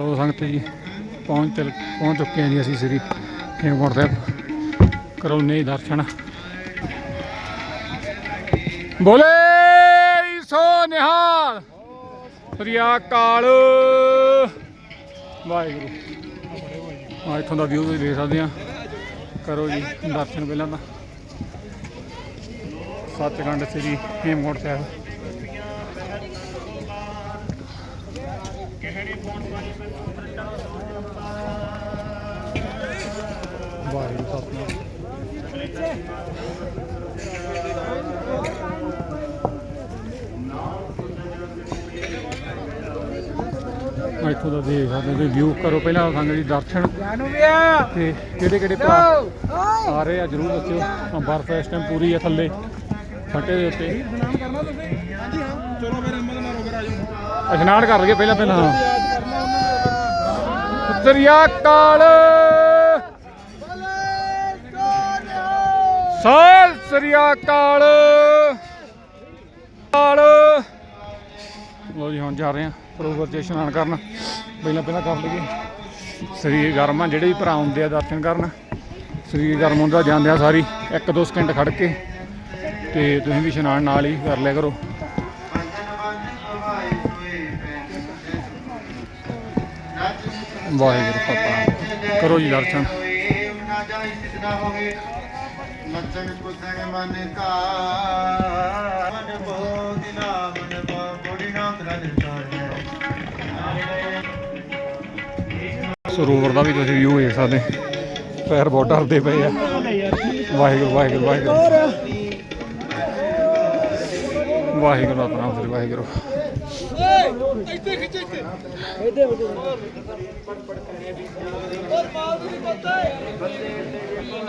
ਲੋ ਸੰਗਤ ਜੀ, ਪਹੁੰਚ ਚਲ ਪਹੁੰਚ ਚੁੱਕੇ ਹਾਂ ਜੀ ਅਸੀਂ ਸ੍ਰੀ ਹੇਮਕੁੰਟ ਸਾਹਿਬ ਕਰੋ ਕਰੌਨੇ ਦਰਸ਼ਨ। ਬੋਲੇ ਸੋ ਨਿਹਾਲ, ਸ੍ਰੀ ਅਕਾਲ। ਵਾਹਿਗੁਰੂ। ਆ ਇੱਥੋਂ ਦਾ ਵਿਊ ਤੁਸੀਂ ਦੇਖ ਸਕਦੇ ਆ ਕਰੋ ਜੀ, ਦਰਸ਼ਨ ਪਹਿਲਾਂ ਤਾਂ। ਸੱਚਖੰਡ ਸ੍ਰੀ ਹੇਮਕੁੰਟ ਸਾਹਿਬ। ਵਾਹਿਗੁਰੂ ਸਤਿਨਾਮ ਇੱਥੋਂ ਦਾ ਦੇਖ ਸਕਦੇ ਤੁਸੀਂ ਵਿਊ ਕਰੋ ਪਹਿਲਾਂ ਸੰਗਤ ਜੀ ਦਰਸ਼ਨ। ਤੇ ਕਿਹੜੇ ਕਿਹੜੇ ਭਰਾ ਆ ਰਹੇ ਆ ਜਰੂਰ ਦੱਸਿਓ। ਆ ਬਰਫ਼ ਇਸ ਟਾਈਮ ਪੂਰੀ ਆ ਥੱਲੇ ਫੱਟੇ ਦੇ ਉੱਤੇ। ਨਾਮ ਕਰਨਾ ਤੁਸੀਂ? ਹਾਂਜੀ ਹਾਂ। ਚਲੋ ਮੇਰੇ ਅੰਮਾ ਮਾਰੋ ਕਰ ਆਜੋ ਇਸ਼ਨਾਨ ਕਰ ਲਈਏ ਪਹਿਲਾਂ ਪਹਿਲਾਂ। ਯਾਦ ਕਰਨਾ ਉਹਨਾਂ ਸਾਲ ਸ੍ਰੀ ਅਕਾਲ। ਕਾਲ ਲੋ ਜੀ, ਹੁਣ ਜਾ ਰਹੇ ਆ ਸਰੋਵਰ 'ਚ ਇਸ਼ਨਾਨ ਕਰਨ। ਪਹਿਲਾਂ ਪਹਿਲਾਂ ਕਰ ਲਈਏ। ਸਰੀਰ ਗਰਮ ਆ, ਜਿਹੜੇ ਵੀ ਭਰਾ ਹੁੰਦੇ ਆ ਦਰਸ਼ਨ ਕਰਨ। ਸਰੀਰ ਗਰਮ ਹੁੰਦਾ, ਜਾਂਦੇ ਆ ਸਾਰੀ। ਇੱਕ ਦੋ ਸਕਿੰਟ ਖੜ ਕੇ। ਤੇ ਤੁਸੀਂ ਵੀ ਇਸ਼ਨਾਨ ਨਾਲ ਹੀ ਕਰ ਲਿਆ ਕਰੋ। ਵਾਹਿਗੁਰੂ ਫਤਿਹ ਕਰੋ ਜੀ ਦਰਸ਼ਨ। ਨੱਚਣ ਕੁੱਦਣ ਮਨ ਕਾ ਮਨ ਬੋ ਦਿਨਾ, ਮਨ ਬੋ ਬੋੜੀ ਨਾ ਤਰਨ ਸਰੋਵਰ ਦਾ ਵੀ ਤੁਸੀਂ ਵਿਊ ਦੇਖ ਸਕਦੇ। ਪੈਰ ਬਹੁਤ ਡਰਦੇ ਪਏ ਆ। ਵਾਹਿਗੁਰੂ ਵਾਹਿਗੁਰੂ ਵਾਹਿਗੁਰੂ। ਵਾਹਿਗੁਰੂ ਸਤਿਨਾਮ ਸ੍ਰੀ ਵਾਹਿਗੁਰੂ। ਇੱਥੇ ਖਿੱਚ ਇੱਥੇ ਇੱਥੇ